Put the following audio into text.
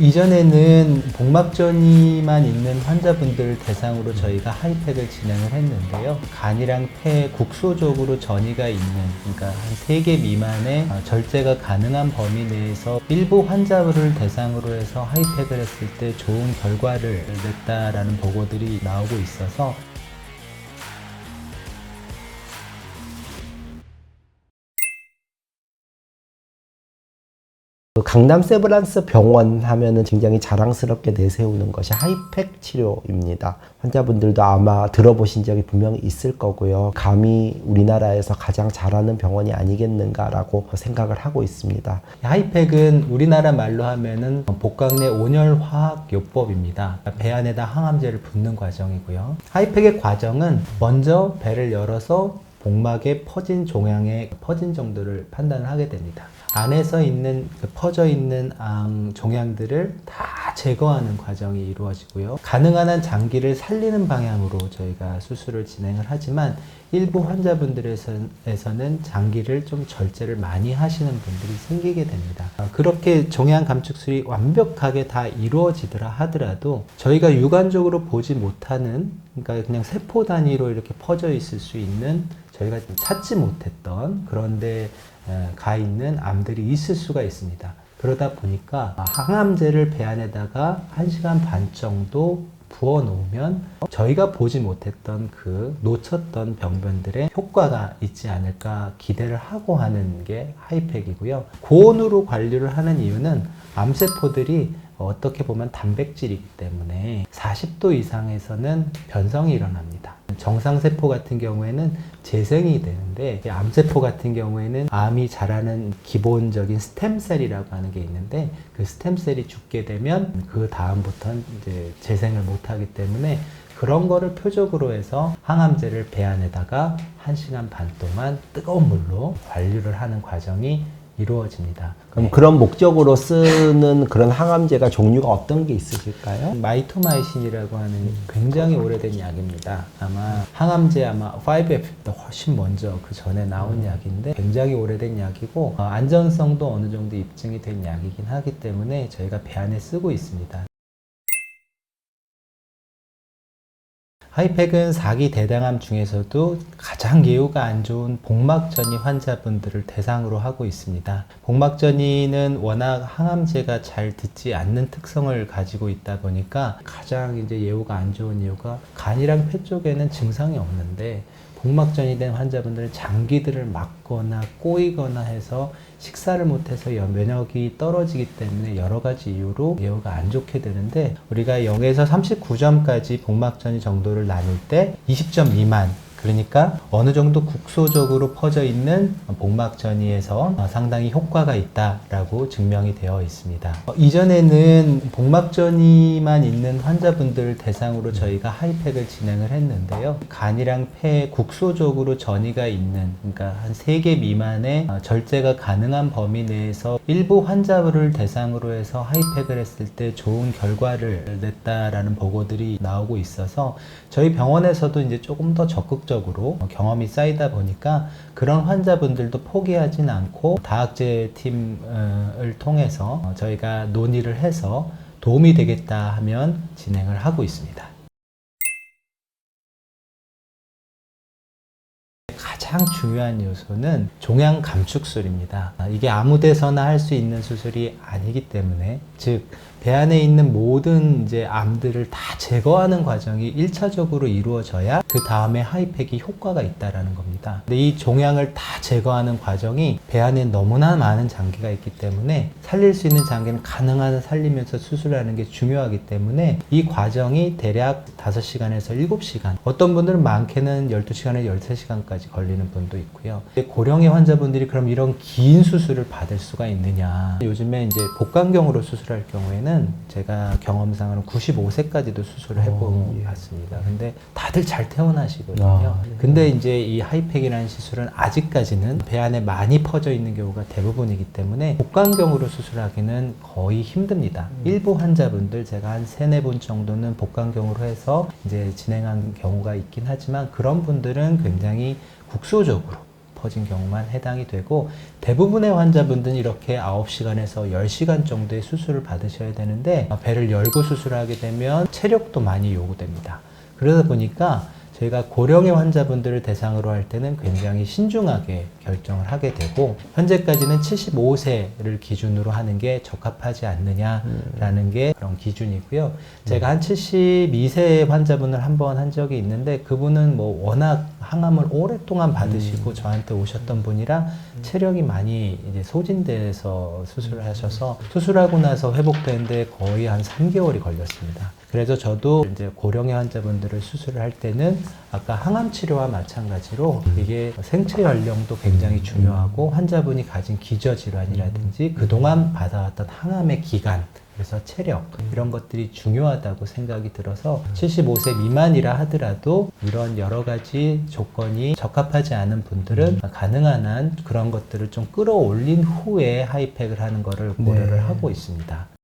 이전에는 복막전이만 있는 환자분들 대상으로 저희가 하이팩을 진행을 했는데요. 간이랑 폐에 국소적으로 전이가 있는, 그러니까 한 3개 미만의 어, 절제가 가능한 범위 내에서 일부 환자를 대상으로 해서 하이팩을 했을 때 좋은 결과를 냈다라는 보고들이 나오고 있어서 강남 세브란스 병원 하면은 굉장히 자랑스럽게 내세우는 것이 하이팩 치료입니다. 환자분들도 아마 들어보신 적이 분명히 있을 거고요. 감히 우리나라에서 가장 잘하는 병원이 아니겠는가라고 생각을 하고 있습니다. 하이팩은 우리나라 말로 하면은 복강내 온열 화학 요법입니다. 배 안에다 항암제를 붓는 과정이고요. 하이팩의 과정은 먼저 배를 열어서 복막에 퍼진 종양의 퍼진 정도를 판단을 하게 됩니다. 안에서 있는 그 퍼져 있는 암 종양들을 다 제거하는 과정이 이루어지고요. 가능한 한 장기를 살리는 방향으로 저희가 수술을 진행을 하지만 일부 환자분들에서는 장기를 좀 절제를 많이 하시는 분들이 생기게 됩니다. 아, 그렇게 종양 감축술이 완벽하게 다 이루어지더라 하더라도 저희가 육안적으로 보지 못하는 그러니까 그냥 세포 단위로 이렇게 퍼져 있을 수 있는 저희가 찾지 못했던 그런데 에, 가 있는 암들이 있을 수가 있습니다. 그러다 보니까 항암제를 배 안에다가 1시간 반 정도 부어 놓으면 저희가 보지 못했던 그 놓쳤던 병변들의 효과가 있지 않을까 기대를 하고 하는 게 하이팩이고요. 고온으로 관리를 하는 이유는 암세포들이 어떻게 보면 단백질이기 때문에 40도 이상에서는 변성이 일어납니다. 정상세포 같은 경우에는 재생이 되는데 이 암세포 같은 경우에는 암이 자라는 기본적인 스템셀이라고 하는 게 있는데 그 스템셀이 죽게 되면 그 다음부터는 이제 재생을 못하기 때문에 그런 거를 표적으로 해서 항암제를 배 안에다가 1시간 반 동안 뜨거운 물로 관리를 하는 과정이 이루어집니다. 그럼 네. 그런 목적으로 쓰는 그런 항암제가 종류가 어떤 게 있으실까요? 마이토마이신이라고 하는 굉장히 오래된 약입니다. 아마 항암제 아마 5F보다 훨씬 먼저 그 전에 나온 약인데 굉장히 오래된 약이고 어, 안전성도 어느 정도 입증이 된 약이긴 하기 때문에 저희가 배 안에 쓰고 있습니다. 하이팩은 4기 대장암 중에서도 가장 예후가 안 좋은 복막전이 환자분들을 대상으로 하고 있습니다. 복막전이는 워낙 항암제가 잘 듣지 않는 특성을 가지고 있다 보니까 가장 이제 예후가 안 좋은 이유가 간이랑 폐 쪽에는 증상이 없는데 복막전이 된 환자분들은 장기들을 막거나 꼬이거나 해서 식사를 못해서 여- 면역이 떨어지기 때문에 여러 가지 이유로 예후가 안 좋게 되는데 우리가 0에서 39점까지 복막전이 정도를 나눌 때 20점 미만 그러니까 어느 정도 국소적으로 퍼져 있는 복막전이에서 어, 상당히 효과가 있다라고 증명이 되어 있습니다. 어, 이전에는 복막전이만 있는 환자분들 대상으로 저희가 하이팩을 진행을 했는데요. 간이랑 폐에 국소적으로 전이가 있는 그러니까 한 3개 미만의 어, 절제가 가능한 범위 내에서 일부 환자를 대상으로 해서 하이팩을 했을 때 좋은 결과를 냈다라는 보고들이 나오고 있어서 저희 병원에서도 이제 조금 더 적극 적으로 경험이 쌓이다 보니까 그런 환자분들도 포기하진 않고 다학제 팀을 통해서 저희가 논의를 해서 도움이 되겠다 하면 진행을 하고 있습니다. 가장 중요한 요소는 종양 감축술입니다. 이게 아무 데서나 할 수 있는 수술이 아니기 때문에 즉배 안에 있는 모든 이제 암들을 다 제거하는 과정이 1차적으로 이루어져야 그 다음에 하이팩이 효과가 있다라는 겁니다. 근데 이 종양을 다 제거하는 과정이 배 안에 너무나 많은 장기가 있기 때문에 살릴 수 있는 장기는 가능한 한 살리면서 수술하는 게 중요하기 때문에 이 과정이 대략 5시간에서 7시간 어떤 분들은 많게는 12시간에 13시간까지 걸리는 분도 있고요. 고령의 환자분들이 그럼 이런 긴 수술을 받을 수가 있느냐 요즘에 이제 복강경으로 수술할 경우에는 제가 경험상으로는 95세까지도 수술을 해본 어, 예. 것 같습니다. 근데 다들 잘 퇴원하시거든요. 아, 네. 근데 이제 이 하이팩이라는 시술은 아직까지는 배 안에 많이 퍼져 있는 경우가 대부분이기 때문에 복강경으로 수술하기는 거의 힘듭니다. 일부 환자분들 제가 한 세네 분 정도는 복강경으로 해서 이제 진행한 경우가 있긴 하지만 그런 분들은 굉장히 국소적으로 깊어진 경우만 해당이 되고 대부분의 환자분들은 이렇게 9시간에서 10시간 정도의 수술을 받으셔야 되는데 배를 열고 수술하게 되면 체력도 많이 요구됩니다. 그러다 보니까 저희가 고령의 환자분들을 대상으로 할 때는 굉장히 신중하게 결정을 하게 되고 현재까지는 75세를 기준으로 하는 게 적합하지 않느냐라는 게 그런 기준이고요. 제가 한 72세 환자분을 한 번 한 적이 있는데 그분은 뭐 워낙 항암을 오랫동안 받으시고 저한테 오셨던 분이라 체력이 많이 이제 소진돼서 수술을 하셔서 수술하고 나서 회복되는데 거의 한 3개월이 걸렸습니다. 그래서 저도 이제 고령의 환자분들을 수술을 할 때는 아까 항암 치료와 마찬가지로 이게 생체 연령도 굉장히 중요하고 환자분이 가진 기저 질환이라든지 그동안 받아왔던 항암의 기간 그래서 체력 이런 것들이 중요하다고 생각이 들어서 75세 미만이라 하더라도 이런 여러 가지 조건이 적합하지 않은 분들은 가능한 한 그런 것들을 좀 끌어올린 후에 하이팩을 하는 거를 고려를 네. 하고 있습니다.